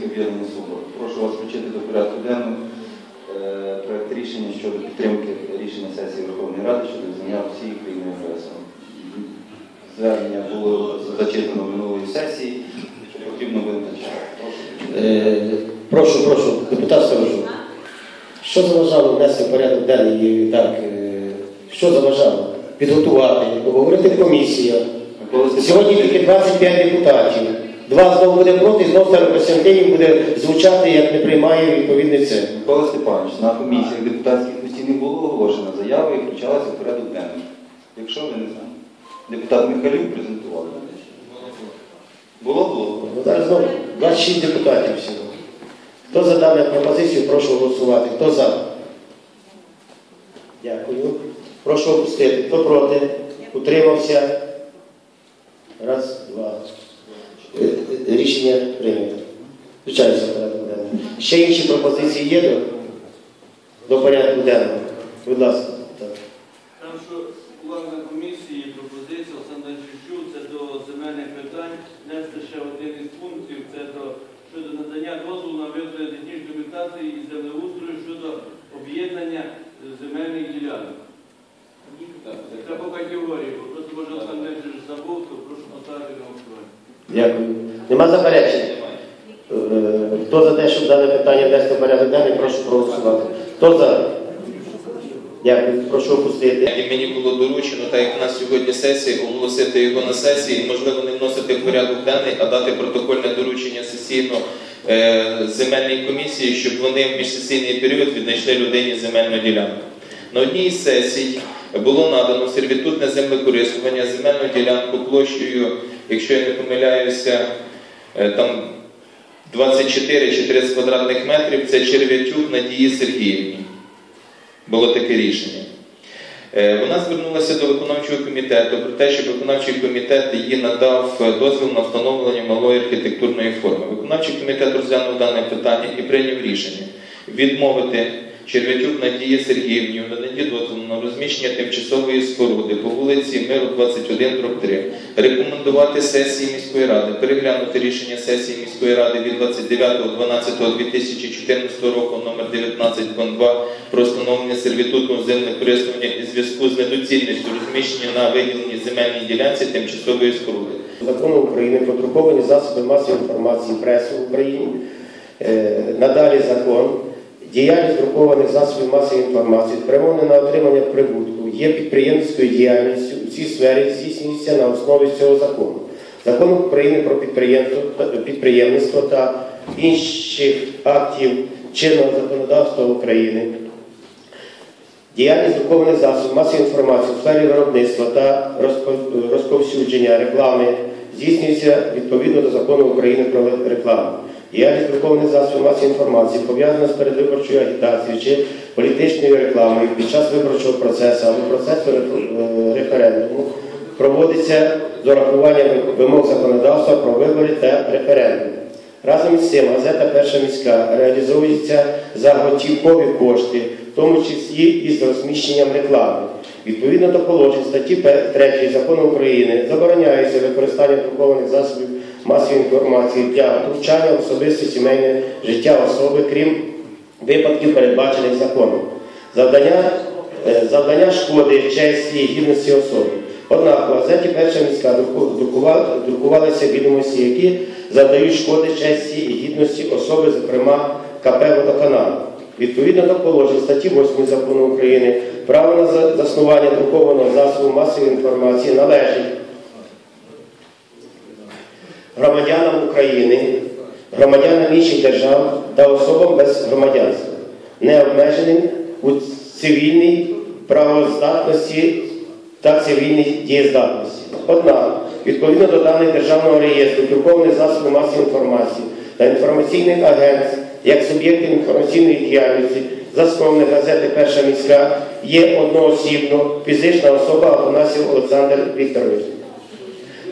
Українське об'єднання Свобода. Прошу вас включити до порядку денного е, проект рішення щодо підтримки рішення сесії Верховної Ради щодо визнання Росії країною агресором. Звернення було зачитано минулої сесії, що потрібно визначити. Прошу. Е, Прошу, прошу, депутат Сторожук. Що заважало внести в порядок денний так? е, Що заважало? Підготувати, комісія. Микола Сьогодні тільки 25 депутатів. Два знову буде проти, знову Старокостянтинів буде звучати, як не приймає відповідний це. Микола Степанович, на комісіях депутатських постійно було оголошена заява і включалася в порядок денний. Якщо ви не знаєте, депутат Михайлюк презентував. Було, було. Ну, зараз знову 26 депутатів всього. Хто за дану пропозицію, прошу голосувати. Хто за? Дякую. Прошу опустити. Хто проти? Утримався? Раз, два. Е, е, Рішення прийнято. Включається в порядок денний. Ще інші пропозиції є до, до порядку денного? Будь ласка. Так. Там, що була на комісії пропозиція Олександра Чищу, це до земельних питань, внести ще один із пунктів, це до щодо надання дозволу на виготовлення технічної документації і землеустрою щодо об'єднання земельних ділянок. Це по категорії, просто може Олександр Чищу забув, то прошу поставити на голосування. Дякую. Нема заперечень? Е, Хто за те, щоб дане питання внести в порядок денний, прошу проголосувати. Хто за? Дякую. Прошу опустити. І мені було доручено, так як у нас сьогодні сесія, оголосити його на сесії, можливо, не вносити в порядок денний, а дати протокольне доручення сесійно е, земельній комісії, щоб вони в міжсесійний період віднайшли людині земельну ділянку. На одній із сесій було надано сервітутне землекористування, земельну ділянку площею, якщо я не помиляюся, там 24 чи 30 квадратних метрів, це Черв'ятюк Надії Сергіївні було таке рішення. Е, Вона звернулася до виконавчого комітету про те, щоб виконавчий комітет їй надав е, дозвіл на встановлення малої архітектурної форми. Виконавчий комітет розглянув дане питання і прийняв рішення відмовити Черв'ятюк Надії Сергіївні в наданні дозволу на розміщення тимчасової споруди по вулиці Миру 21 3 рекомендувати сесії міської ради переглянути рішення сесії міської ради від 29.12.2014 року номер 19.2 про встановлення сервітуту землекористування і зв'язку з недоцільністю розміщення на виділеній земельній ділянці тимчасової споруди. Закону України про друковані засоби масової інформації пресу в Україні. Е, Надалі закон. Діяльність друкованих засобів масової інформації спрямована на отримання прибутку, є підприємницькою діяльністю у цій сфері здійснюється на основі цього закону. Закон України про підприємництво та інших актів чинного законодавства України. Діяльність друкованих засобів масової інформації у сфері виробництва та розповсюдження реклами здійснюється відповідно до закону України про рекламу. Діяльність друкованих засобів масової інформації пов'язана з передвиборчою агітацією чи політичною рекламою під час виборчого процесу або процесу е, референдуму проводиться з урахуванням вимог законодавства про вибори та референдум. Разом із цим газета Перша міська реалізується за готівкові кошти, в тому числі із розміщенням реклами. Відповідно до положень статті 3 закону України забороняється використання друкованих засобів масової інформації для втручання в особисте сімейне життя особи, крім випадків, передбачених законом. Завдання, е, завдання шкоди честі і гідності особи. Однак у газеті Перша міська друку- друкувалися відомості, які завдають шкоди честі і гідності особи, зокрема КП «Водоканал». Відповідно до положень статті 8 закону України, право на заснування друкованого засобу масової інформації належить громадянам України, громадянам інших держав та особам без громадянства, не обмеженим у цивільній правоздатності та цивільній дієздатності. Однак, відповідно до даних Державного реєстру друкованих засобів масової інформації та інформаційних агентств, як суб'єктів інформаційної діяльності, засновник газети Перша міська є одноосібно фізична особа Афанасів Олександр Вікторович.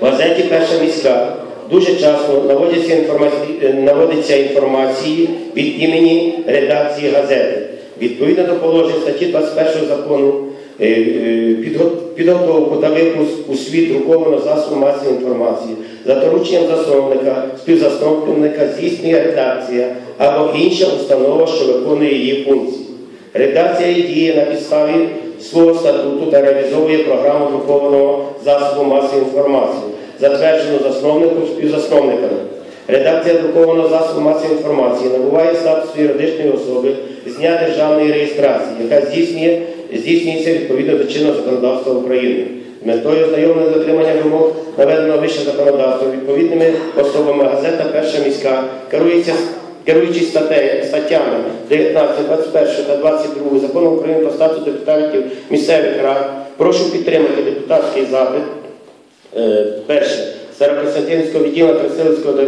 В газеті Перша міська дуже часто наводяться інформації, е, наводиться інформації від імені редакції газети. Відповідно до положень статті 21 закону е, е, підго- підготовку та випуск у світ друкованого засобу масової інформації за дорученням засновника, співзасновника здійснює редакція або інша установа, що виконує її функції. Редакція діє на підставі свого статуту та реалізовує програму друкованого засобу масової інформації, затверджену засновником співзасновниками. Редакція друкованого засобу масової інформації набуває статус юридичної особи з дня державної реєстрації, яка здійснює, здійснюється відповідно до чинного законодавства України. Метою ознайомлення дотримання вимог наведеного вище законодавства відповідними особами газета Перша міська керується керуючись статтями 19, 21 та 22 закону України про статус депутатів місцевих рад, прошу підтримати депутатський запит. Е, Перше. Старокостянтинського відділу Красилівського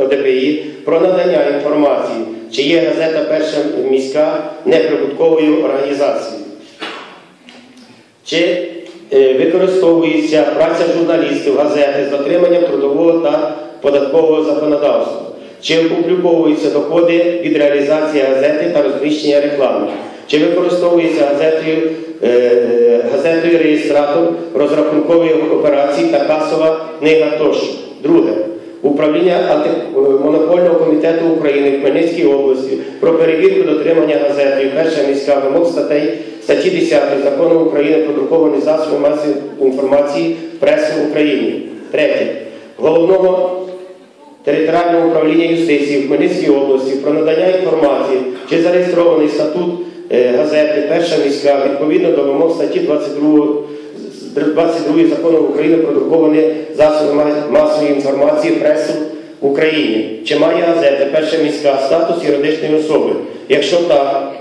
ОДПІ про надання інформації, чи є газета Перша міська неприбутковою організацією. Чи е, використовується праця журналістів газети з дотриманням трудового та податкового законодавства? Чи опубліковуються доходи від реалізації газети та розміщення реклами? Чи використовується газетою, е, газетою реєстратор розрахункових операцій та касова книга тощо? Друге. Управління антимонопольного комітету України в Хмельницькій області про перевірку дотримання газетою перша міська вимог статей статті 10 закону України про друковані засоби масової інформації преси в Україні. Третє. Головного територіального управління юстиції в Хмельницькій області про надання інформації, чи зареєстрований статут газети Перша міська відповідно до вимог статті 22, 22 закону України про друковані засоби масової інформації пресу в Україні. Чи має газета Перша міська статус юридичної особи? Якщо так,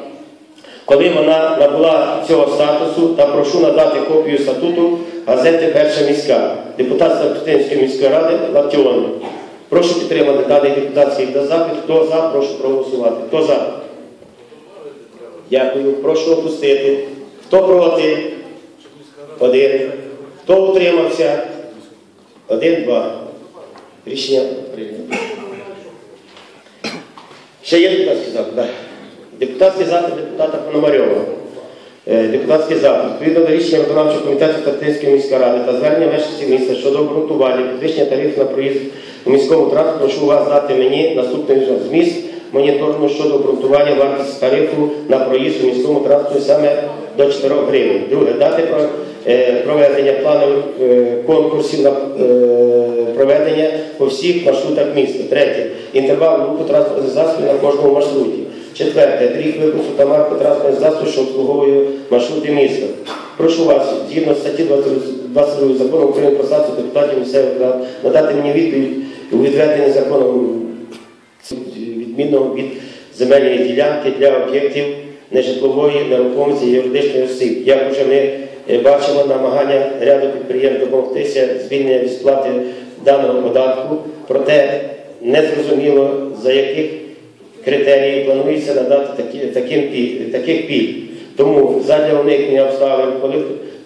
коли вона набула цього статусу та прошу надати копію статуту газети Перша міська, депутат Старостинської міської ради Лактіон. Прошу підтримати даний депутатський запит. Хто за, прошу проголосувати. Хто за? Дякую. Прошу опустити. Хто проти? Один. Хто утримався? Один, два. Рішення прийнято. Ще є депутатський запит? Так. Депутатський запит депутата Пономарьова. Е, Депутатський запит. Відповідно до рішення виконавчого комітету Статинської міської ради та звернення мешканців міста щодо обґрунтування підвищення тарифів на проїзд у міському транспорті, прошу вас дати мені наступний зміст моніторингу щодо обґрунтування вартості тарифу на проїзд у міському транспорті саме до 4 гривень. Друге, дати про, е, проведення планових е, конкурсів на е, проведення по всіх маршрутах міста. Третє, інтервал руху транспортних засобів на кожному маршруті. Четверте, рік випуску та марку транспортних засобів, що обслуговує маршрути міста. Прошу вас, згідно статті 22 закону України про статус депутатів місцевих рад, надати мені відповідь у відведенні законом відмінного від земельної ділянки для об'єктів нежитлової нерухомості юридичної осіб. Як вже ми е, бачимо намагання ряду підприємств допомогтися звільнення від сплати даного податку, проте незрозуміло за яких критеріїв планується надати такі, таким, таких пільг. Тому задля уникнення обставин, коли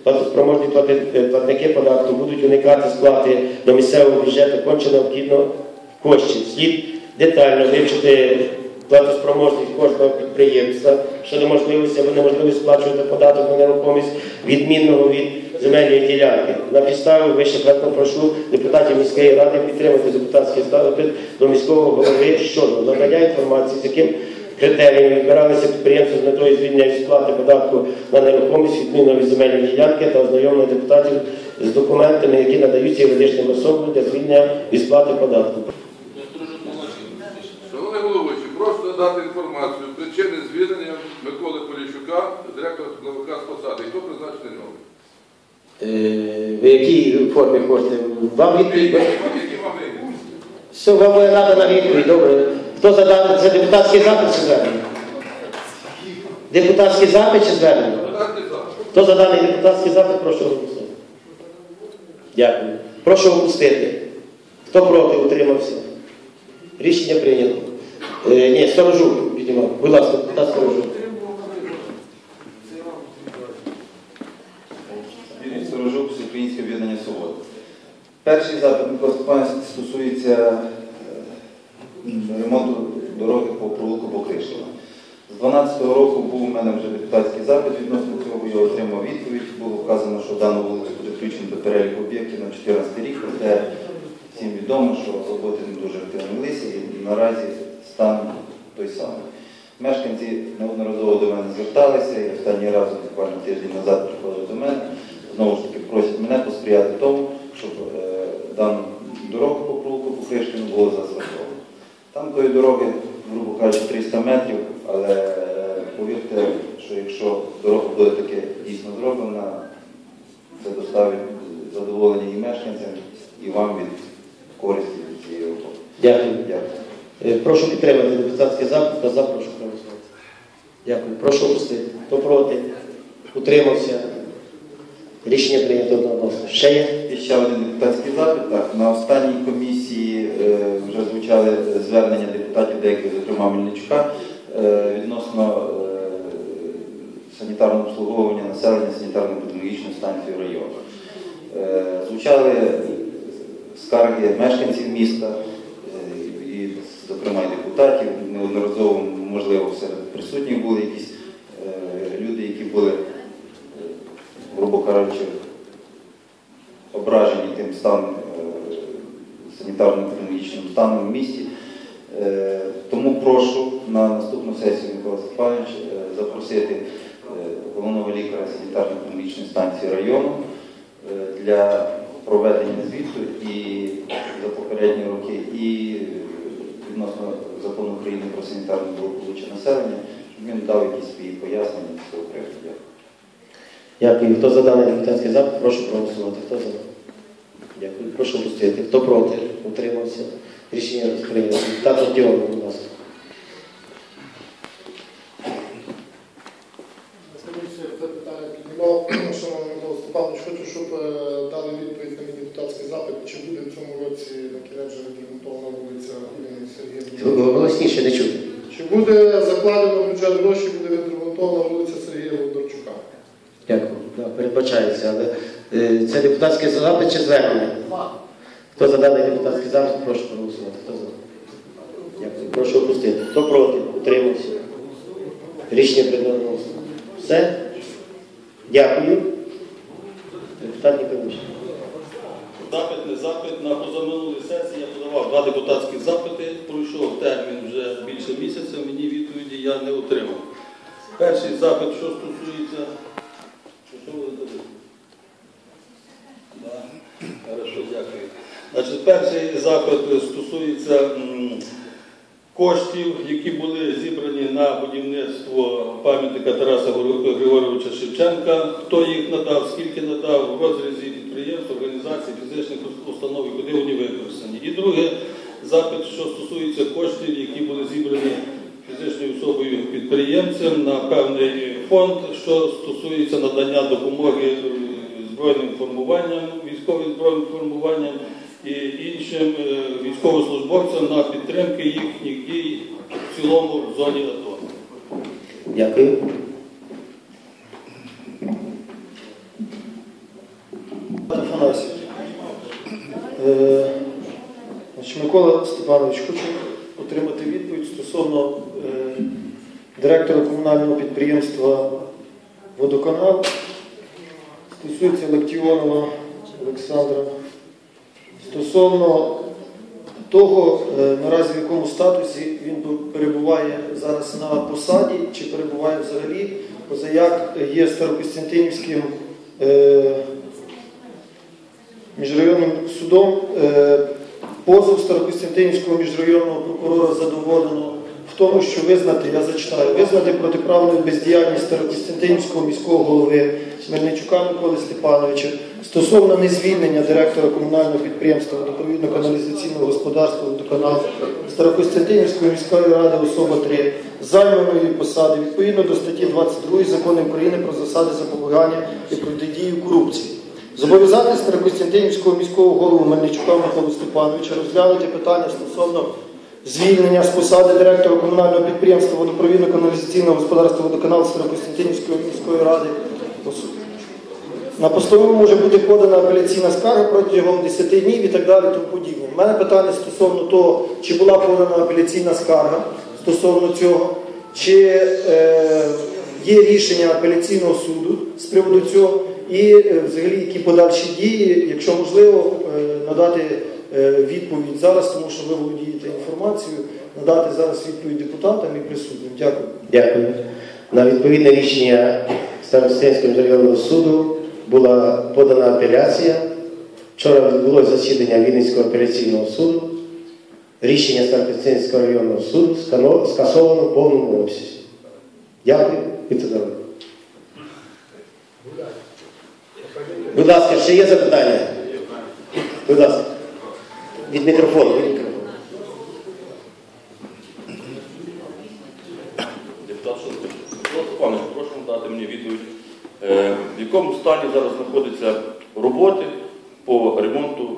платоспроможні плати- платники податку будуть уникати сплати до місцевого бюджету, конче необхідно коштів. Слід детально вивчити платоспроможність кожного підприємства щодо можливості або неможливості сплачувати податок на нерухомість відмінного від земельної ділянки. На підставі вище платно прошу депутатів міської ради підтримати депутатський запит до міського голови щодо надання інформації, з яким критеріями відбиралися підприємства з метою звільнення від сплати податку на нерухомість відмінного від земельної ділянки та ознайомлення депутатів з документами, які надаються юридичним особам для звільнення від сплати податку. Надати інформацію причини звільнення Миколи Поліщука, директора тепловика з посади. Хто призначений новий? Е, В якій формі хочете? Вам відповідь? Які могли? Все, вам буде надана відповідь, добре. Хто задав? Це депутатський запит чи звернення? Депутатський запит чи звернення? Хто за даний депутатський запит, прошу голосувати. Дякую. Прошу опустити. Хто проти, утримався? Рішення прийнято. Е, ні, сторожу, видимо. Будь депутат сторожук. Юрій Сторожук, Всеукраїнське об'єднання Свобода. Перший запит Микола Степанович стосується е, ремонту дороги по провулку Покришлова. З 2012 року був у мене вже депутатський запит відносно цього, я отримав відповідь. Було вказано, що дану вулицю буде включено до переліку об'єктів на 14 рік, проте всім відомо, що роботи не дуже активно велися і наразі стан той самий. Мешканці неодноразово до мене зверталися і останній раз буквально тиждень назад приходили до мене. Знову ж таки просять мене посприяти тому, щоб е, дану дорогу по провулку Покришкіну було заасфальтовано. Там тої дороги, грубо кажучи, 300 метрів, але е, повірте, що якщо дорога буде таки дійсно зроблена, це доставить задоволення і мешканцям, і вам від користі від цієї роботи. Дякую. Дякую. Е, Прошу підтримати депутатський запит. Хто за, прошу проголосувати. Дякую. Прошу опустити. Хто проти? Утримався. Рішення прийнято одноголосно. Ще є? І ще один депутатський запит. Так, на останній комісії е, вже звучали звернення депутатів, деяких, зокрема Мельничука, е, відносно е, санітарного обслуговування населення санітарно-епідеміологічної станції району. Е, звучали скарги мешканців міста, е, і, зокрема, і депутатів. Неодноразово, можливо, серед присутніх були якісь е, люди, які були, грубо кажучи, ображені тим станом санітарно-епідеміологічним станом в місті. Тому прошу на наступну сесію Микола Степанович запросити головного лікаря санітарно-епідеміологічної станції району для проведення звіту і за попередні роки, і відносно закону України про санітарне благополуччя населення, щоб він дав якісь свої пояснення з цього приводу. Дякую. Дякую. Хто за даний депутатський запит, прошу проголосувати. Хто за? Дякую. Прошу пустити. Хто проти? Утримався. Рішення прийнято. Депутат Діон, будь ласка. Буде в цьому році на кінець вже відремонтована вулиця Ірини Сергіївни. Голосніше не чути. Чи буде закладено в бюджет гроші, буде відремонтована вулиця Сергія Бондарчука? Дякую. Да, передбачається. Але е, це депутатський запит чи звернення? Хто за даний депутатський запит, прошу проголосувати. Хто за? Дякую. Прошу опустити. Хто проти? Утримався. Рішення прийнято. Все? Дякую. Депутат Ніколаєвич. Запит, не запит. На позаминулій сесії я подавав два депутатські запити. Пройшов термін вже більше місяця, мені відповіді я не отримав. Перший запит, що стосується. Що, ви дадете? Да. Хорошо, дякую. Значить, перший запит стосується коштів, які були зібрані на будівництво пам'ятника Тараса Григор- Григоровича Шевченка. Хто їх надав, скільки надав в розрізі підприємств, організацій, фізичних установ, куди вони використані. І друге, запит, що стосується коштів, які були зібрані фізичною особою підприємцем на певний фонд, що стосується надання допомоги е, збройним формуванням, військовим збройним формуванням і іншим е, військовослужбовцям на підтримки їхніх дій в цілому в зоні АТО. Дякую. Е, Микола Степанович, хочу отримати відповідь стосовно е, директора комунального підприємства Водоканал. Стосується Лактіонова Олександра. Стосовно того, е, наразі в якому статусі він перебуває зараз на посаді, чи перебуває взагалі, позаяк є Старокостянтинівським е, міжрайонним судом е, позов Старокостянтинівського міжрайонного прокурора задоволено тому, що визнати, я зачитаю, визнати протиправною бездіяльність Старокостянтинівського міського голови Мельничука Миколи Степановича стосовно незвільнення директора комунального підприємства водопровідно-каналізаційного господарства водоканал Старокостянтинівської міської ради особа 3 займаної посади відповідно до статті 22 Закону України про засади запобігання і протидії корупції. Зобов'язати Старокостянтинівського міського голову Мельничука Миколу Степановича розглянути питання стосовно звільнення з посади директора комунального підприємства водопровідно-каналізаційного господарства водоканал Старокостянтинівської міської ради. На постовому може бути подана апеляційна скарга протягом 10 днів і так далі. Тому подібне. У мене питання стосовно того, чи була подана апеляційна скарга стосовно цього, чи е, є рішення апеляційного суду з приводу цього, і е, взагалі які подальші дії, якщо можливо, е, надати відповідь зараз, тому що ви володієте інформацією, надати зараз відповідь депутатам і присутнім. Дякую. Дякую. На відповідне рішення Старостинського районного суду була подана апеляція. Вчора відбулося засідання Вінницького апеляційного суду. Рішення Старостинського районного суду скасовано в повному обсязі. Дякую. Будьте здорові. Будь ласка, ще є запитання? Будь ласка. Від мікрофону. Депутат Шостин. Пане, прошу дати мені відповідь, е, в якому стані зараз знаходяться роботи по ремонту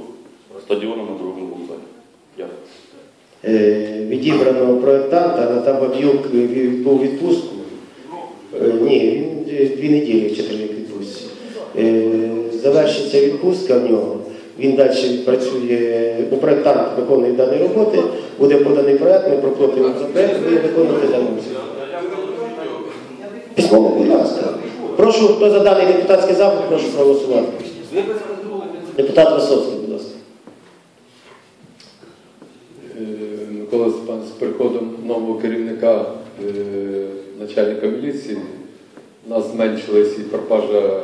стадіону на другому вокзалі. Дякую. Е, відібраного проєктанта, там Баб'юк був відпустку. Е, Ні, він е, дві неділі чи три відпустці. Е, Завершиться відпустка в нього. Він далі працює, ну, проєктант виконує дані роботи, буде поданий проєкт, ми проплатимо за проєкт, буде виконувати дану. Письмово, будь ласка. Прошу, хто за даний депутатський запит, прошу проголосувати. Депутат Висоцький, будь ласка. Е, Микола Степан з приходом нового керівника е, начальника міліції у нас зменшилась і пропажа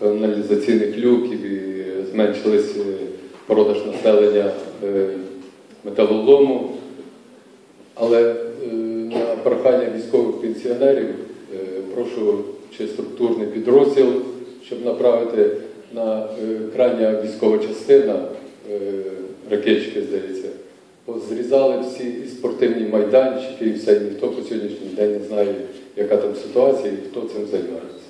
каналізаційних люків, і зменшилась е, продаж населення е, металолому. Але е, на прохання військових пенсіонерів прошу чи структурний підрозділ, щоб направити на крайня військова частина ракетчики, здається. Зрізали всі і спортивні майданчики, і все ніхто по сьогоднішній день не знає, яка там ситуація і хто цим займається.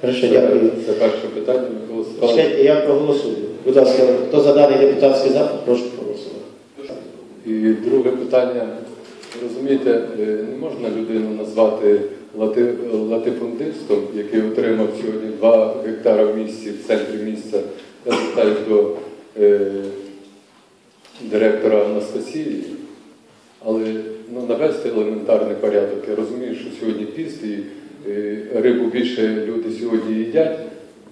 Хорошо, Це, дякую. це перше питання. Микола Степанович. Чекайте, Я проголосую. Будь ласка, хто за депутатський запит, прошу проголосувати. І друге питання. Розумієте, е, не можна людину назвати лати- латифундистом, який отримав сьогодні 2 гектара в місті, в центрі міста. Я звертаюся до е, директора Анастасії, але ну, навести елементарний порядок. Я розумію, що сьогодні піст і е, рибу більше люди сьогодні їдять.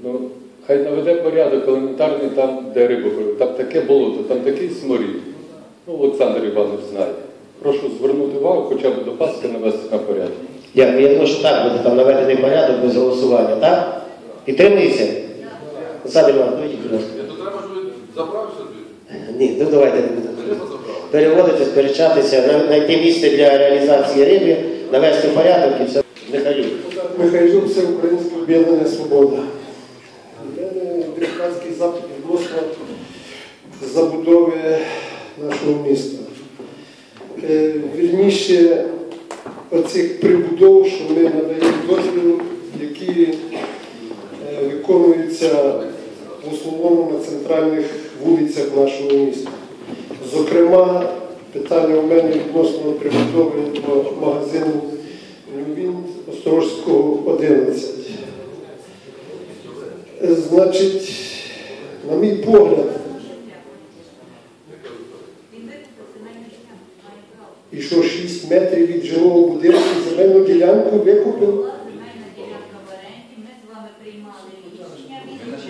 Ну, хай наведе порядок елементарний там, де рибу. беруть. Там таке болото, там такий сморід. Ну, Олександр Іванович знає. Прошу звернути увагу, хоча б до Пасхи навести на порядок. Я думаю, що так буде там наведений порядок без голосування, так? Підтримується? Олександр Іванович, давайте, будь ласка. Треба, щоб забрався звідти. Ні, ну давайте не будемо. Переводити, сперечатися, на- знайти місце для реалізації риби, навести порядок і все. Михайлюк. Михайлюк, це Українське об'єднання Свобода. У мене депутатський запит відносно забудови нашого міста. Е, Вірніше, оцих прибудов, що ми надаємо дозвіл, які е, виконуються в основному на центральних вулицях нашого міста. Зокрема, питання у мене відносно прибудови до магазину Лювін Острожського 11. Е, Значить, на мій погляд, і що 6 метрів від жилого будинку земельну ділянку викупив.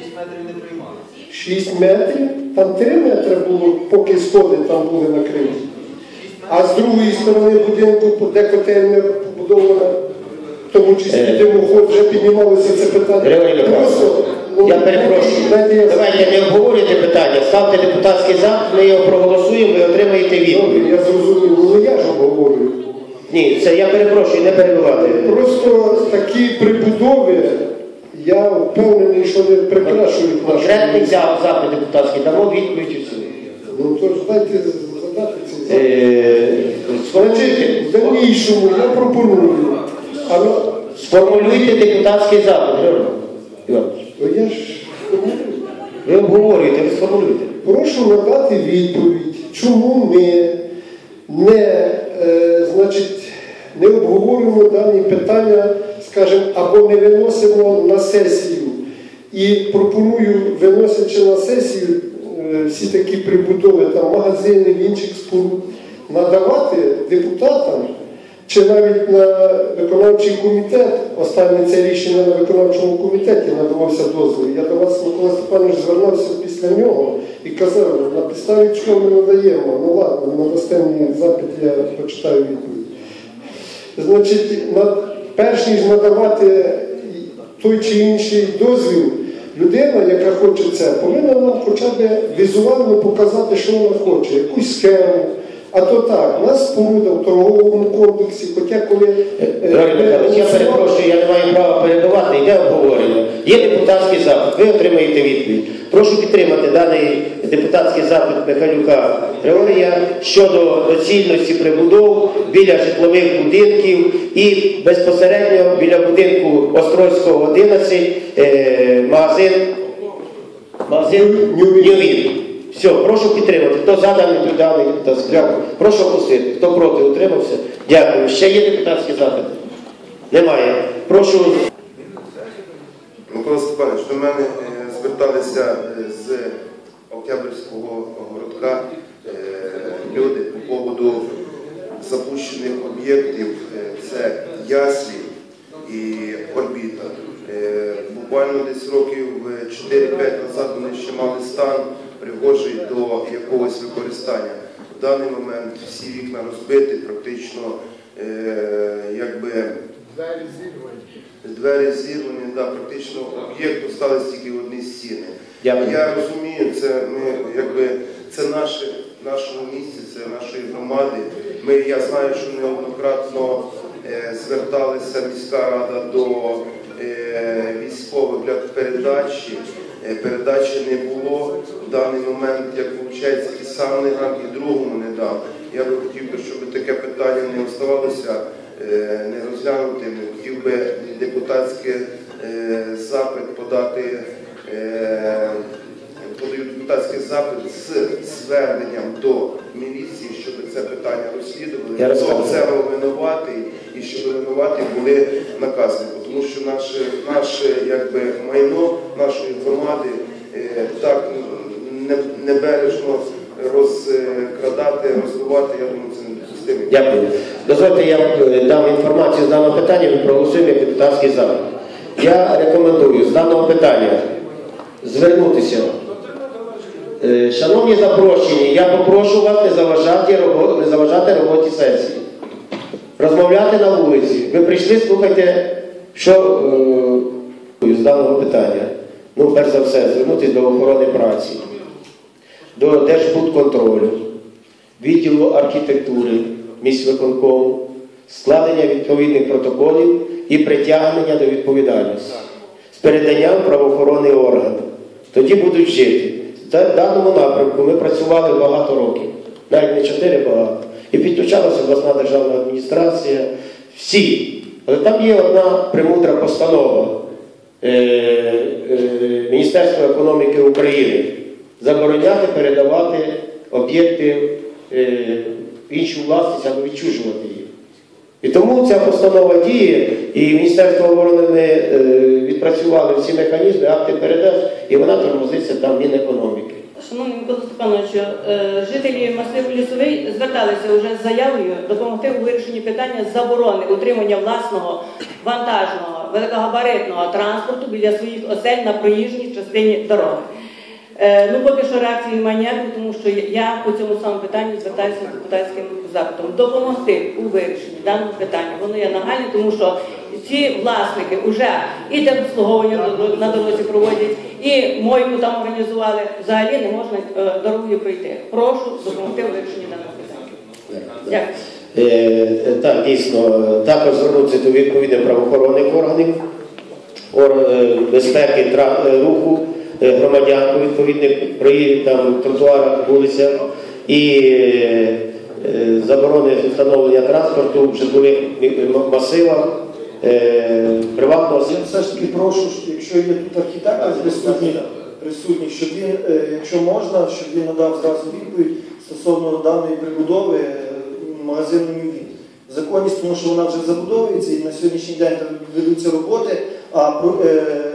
6 метрів не приймали. 6 метрів, там 3 метри було, поки сходи там були накриті. А з другої сторони будинку, де котельня побудована, в тому числі Е. димоход, вже піднімалося це питання. Григорій Просто, ну, Я перепрошую. Давайте не обговорюйте питання. Ставте депутатський запит, ми його проголосуємо, ви отримаєте відповідь. я зрозумів, ну я ж обговорюю. Ні, це я перепрошую, не перебивати. Просто такі прибудови, я впевнений, що не прикрашують нашу. Конкретний зя- запит депутатський, дамо відповідь і все. Ну то ж дайте задати ці запити. Е, Значить, в дальнішому я пропоную. А ну, сформулюйте депутатський запит, Григорій Іванович. ну, я ж Ви обговорюєте, ви сформулюйте. прошу надати відповідь, чому ми не, е, значить, не обговорюємо дані питання, скажімо, або не виносимо на сесію. І пропоную, виносячи на сесію е, всі такі прибудови, там магазини, інших споруд, надавати депутатам чи навіть на виконавчий комітет, останнє це рішення на виконавчому комітеті надавався дозвіл. Я до вас, Микола Степанович, звернувся після нього і казав, на підставі чого ми надаємо. Ну ладно, надасте мені запит, я почитаю відповідь. Значить, на, перш ніж надавати той чи інший дозвіл, людина, яка хоче це, повинна нам хоча б візуально показати, що вона хоче, якусь схему. А то так, у нас споруда в торговому комплексі, хоча коли. е, е, Григорій Михайлович, я перепрошую, я не маю права перебувати, йде обговорення. Є депутатський запит, ви отримаєте відповідь. Прошу підтримати даний депутатський запит Михайлюка Григорія щодо доцільності прибудов біля житлових будинків і безпосередньо біля будинку Острозького 11 е, магазин магазин Ньювін. Все, прошу підтримати. Хто за даний даний депутатський запит? Прошу опустити. Хто проти утримався? Дякую. Ще є депутатські запити? Немає. Прошу Микола Степанович, до мене е, зверталися е, з Октябрьського городка е, люди по поводу запущених об'єктів. Це яслі і орбіта. Буквально десь років е, 4-5 назад вони ще мали стан пригожий до якогось використання. В даний момент всі вікна розбиті, практично е, якби Двері зірвані, да, практично об'єкт остались тільки одні стіни. Дякую. Я розумію, це ми якби це наше нашому місті, це нашої громади. Ми я знаю, що неоднократно е, зверталися міська рада до е, військових для передачі. Е, передачі не було. В даний момент, як виходить, і сам не дам, і другому не дам. Я би хотів би, щоб таке питання не оставалося е, не розглянутим. Хотів би депутатський е, запит подати. Подаю депутатський запит з зверненням до міліції, щоб це питання розслідували. Хто в винуватий і щоб винуваті були наказані. Тому що наше, наше якби, майно нашої громади е, так не- небережно розкрадати, розвивати, я думаю, це недопустимо. Дякую. Дозвольте, я е, дам інформацію з даного питання, ми проголосуємо як депутатський запит. Я рекомендую з даного питання звернутися. Е, Шановні запрошені, я попрошу вас не заважати, не заважати роботі сесії. Розмовляти на вулиці. Ви прийшли, слухайте, що е, з даного питання. Ну, перш за все, звернутися до охорони праці, до Держбудконтролю, відділу архітектури міськвиконкому, складення відповідних протоколів і притягнення до відповідальності з переданням правоохоронний орган. Тоді будуть жити. В даному напрямку ми працювали багато років, навіть не чотири багато. І підключалася обласна державна адміністрація, всі. Але там є одна премудра постанова е, е, Міністерства економіки України забороняти передавати об'єкти е, іншу власність або відчужувати їх. І тому ця постанова діє, і Міністерство оборони ми е, відпрацювали всі механізми, акти передач, і вона тормозиться там Мінекономіки. Степановичу, е, жителі масиву лісовий зверталися вже з заявою допомогти у вирішенні питання заборони утримання власного вантажного великогабаритного транспорту біля своїх осель на проїжджій частині дороги. Е, Ну, поки що реакції немає ніякої, тому що я по цьому самому питанню звертаюся з депутатським запитом. Допомогти у вирішенні даного питання. Воно є нагальне, тому що ці власники вже і обслуговування на- дорозі проводять, і мойку там організували. Взагалі не можна е, дорогою пройти. Прошу допомогти у вирішенні даного питання. Дякую. Е, Так, дійсно, також звернутися до відповідних правоохоронних органів, ор- безпеки руху громадян по відповідних там тротуарах, вулицях і е, е, заборони встановлення транспорту в житлових масивах е, приватного Я все ж таки прошу, якщо є тут архітектор присутній, присутній, щоб він, е, якщо можна, щоб він надав зразу відповідь стосовно даної прибудови е, магазину Ньювін. Законність, тому що вона вже забудовується і на сьогоднішній день там ведуться роботи, а е, е,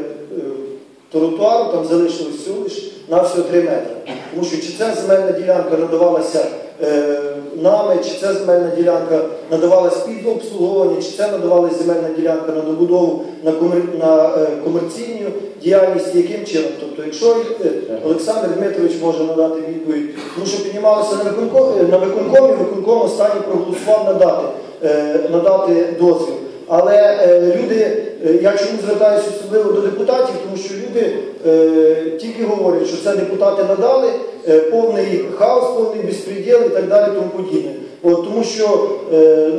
тротуару там залишилось всього лиш на всього 3 метри. Тому що чи ця земельна ділянка надавалася е, нами, чи ця земельна ділянка надавалась під обслуговування, чи це надавалась земельна ділянка на добудову на, комер... на е, комерційну діяльність, яким чином. Тобто, якщо е, Олександр Дмитрович може надати відповідь, тому що піднімалося на виконкомі, на виконкомі, виконком останній проголосував надати, е, надати дозвіл. Але е, люди, е, я чому звертаюся особливо до депутатів, тому що люди е, тільки говорять, що це депутати надали, повний хаос, повний безпреділ і так далі, тому подібне. Тому що,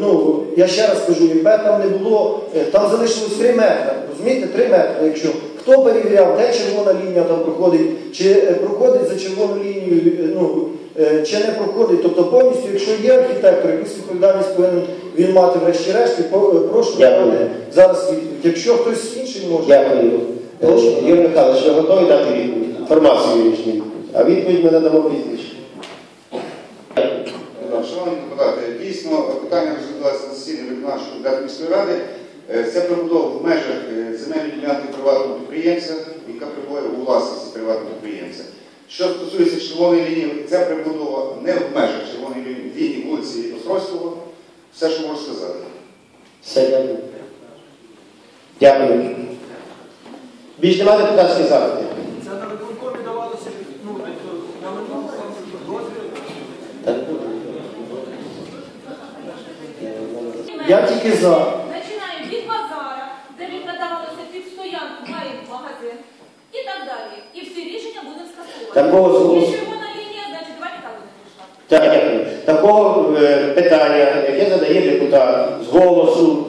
ну, я ще раз кажу, якби там не було, там залишилось 3 метри, розумієте, 3 метри, якщо хто перевіряв, де червона лінія там проходить, чи проходить за червону лінію, ну, чи не проходить. Тобто повністю, якщо є архітектор, якусь відповідальність повинен він мати врешті-решт, е, прошу Дякую. зараз відповідь. Якщо хтось інший може. Дякую. Е, Юрій Михайлович, ви готові дати відповідь? Інформацію вирішення. А відповідь ми надамо пізніше. Шановні депутати, дійсно питання розглядалося на засіданні виконавчого комітету міської ради. Е, Це прибудова в межах е, земельної ділянки приватного підприємця, яка прибуває у власності приватного підприємця. Що стосується червоної лінії, це прибудова не в межах червоної лінії, лінії вулиці Острозького. Все, що можу сказати. Все, дякую. Дякую. Більш немає депутатських запитів? Це на виконкомі давалося ну, на минулому дозвіл. Я тільки за. Починаємо від базара, де відкладалося під стоянку, має магазин і так далі. І всі рішення будемо скасувати. Такого згу- Є червона лінія, значить давайте так будемо рішати. Так, дякую. Такого е, питання, яке задає депутат з голосу,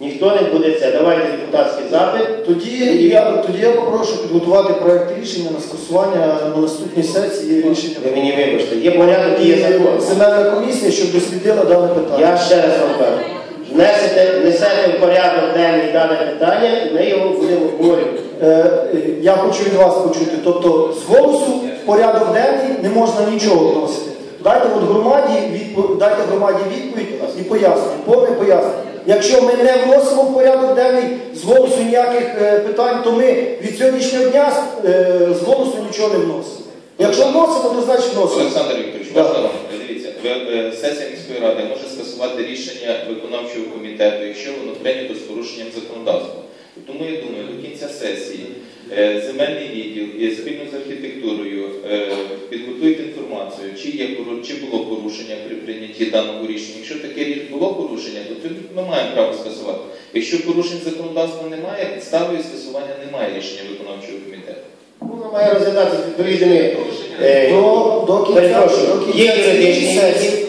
ніхто не буде це. Давайте депутатський запит. Тоді я, тоді я попрошу підготувати проект рішення на скасування на наступній сесії рішення. Ви мені вибачте, є порядок і є закон. Земельна комісія, щоб дослідила дане питання. Я ще раз вам кажу. Внесете, внесете в порядок денний дане питання, і ми його будемо обговорювати. Е, Я хочу від вас почути. Тобто з голосу порядок денний не можна нічого вносити. Дайте от громаді відповідь, дайте громаді відповідь і пояснення, повне пояснення. Якщо ми не вносимо в порядок денний з голосу ніяких е, питань, то ми від сьогоднішнього дня е, з голосу нічого не вносимо. Якщо вносимо, то значить вносимо. Олександр Вікторович, Да. можна вам? Дивіться, ви- е, сесія міської ради може скасувати рішення виконавчого комітету, якщо воно прийнято з порушенням законодавства. Тому я думаю, до кінця сесії земельний відділ і спільно з архітектурою е, підготують інформацію, чи є чи було порушення при прийнятті даного рішення. Якщо таке було порушення, то ми маємо право скасувати. Якщо порушень законодавства немає, підставою скасування немає рішення виконавчого комітету. Воно має розглядатися з відповідними е, До, до кінця, до кінця є юридичні сесії.